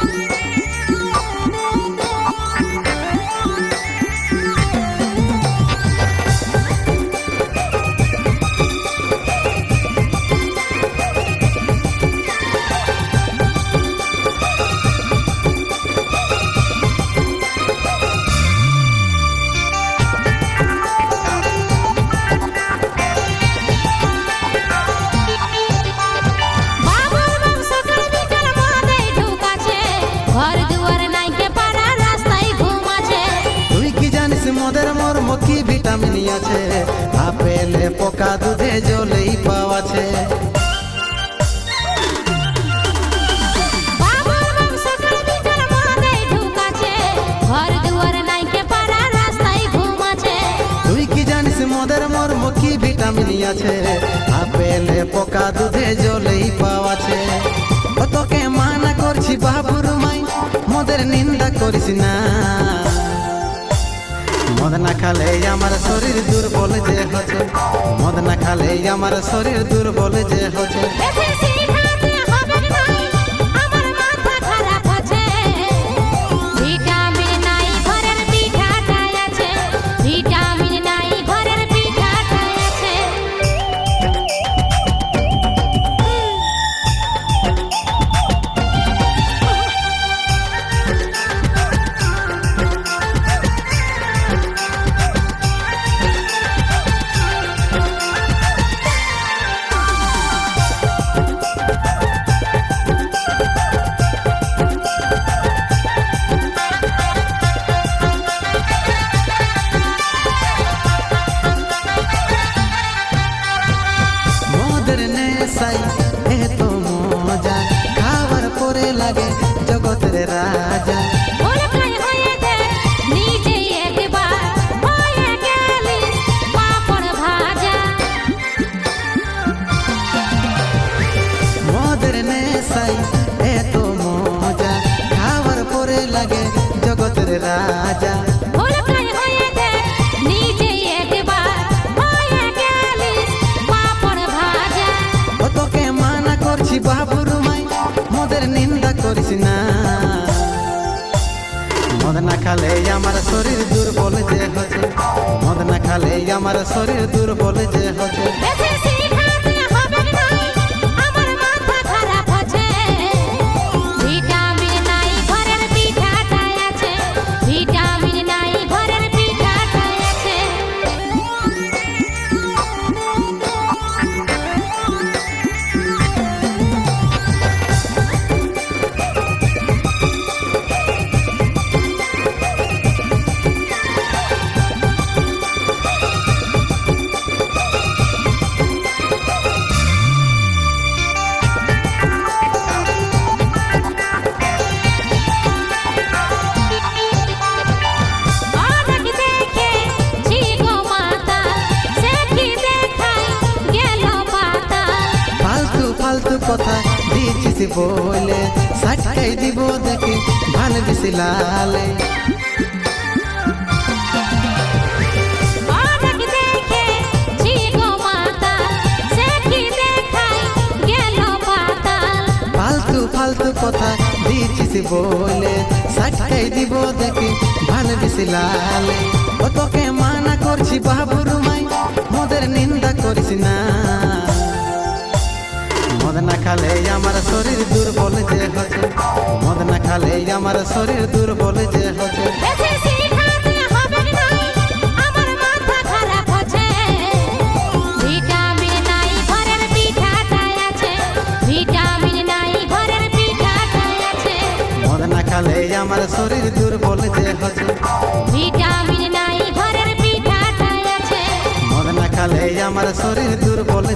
বাবুর ঘুমাছে তুই কি জানিস মদের মর্ম কি ভিটামিন আছে? আপেলে পোকা দুধে জলেই পাওয়াছে। ও তোকে মানা করছি বাবুর মাই মদের নিন্দা করিস না। মদ না খালে আমার শরীর দুর্বল যে হচ্ছে খালে আমার শরীর দুর্বল যে হচ্ছে। নেশাই এত মজা খাবার পরে লাগে জগতের রাজা। এত মজা খাবার পরে লাগে জগতের রাজা। করিস খালে আমার শরীর দুর্বল যে হচ্ছে মদ না খালে আমার শরীর দুর্বল যে ফালতু কথা দিয়েছিস বলে সাটকাই দিব দেখি ফালতু ফালতু কথা দিয়েছিস বলে সাটকাই দিব দেখি ভান বিশিলালে ও তোকে মানা করছি বাবুর মাই মদের নিন্দা করিস না। খালে আমার শরীর দুর্বল যে হচ্ছে। মদ না খালে আমার শরীর দুর্বল যে হচ্ছে। খালে আমার শরীর দুর্বল যে হচ্ছে। ভিটামিন নাই ঘরের পিঠাটাই আছে। মদ না খালে আমার শরীর দুর্বল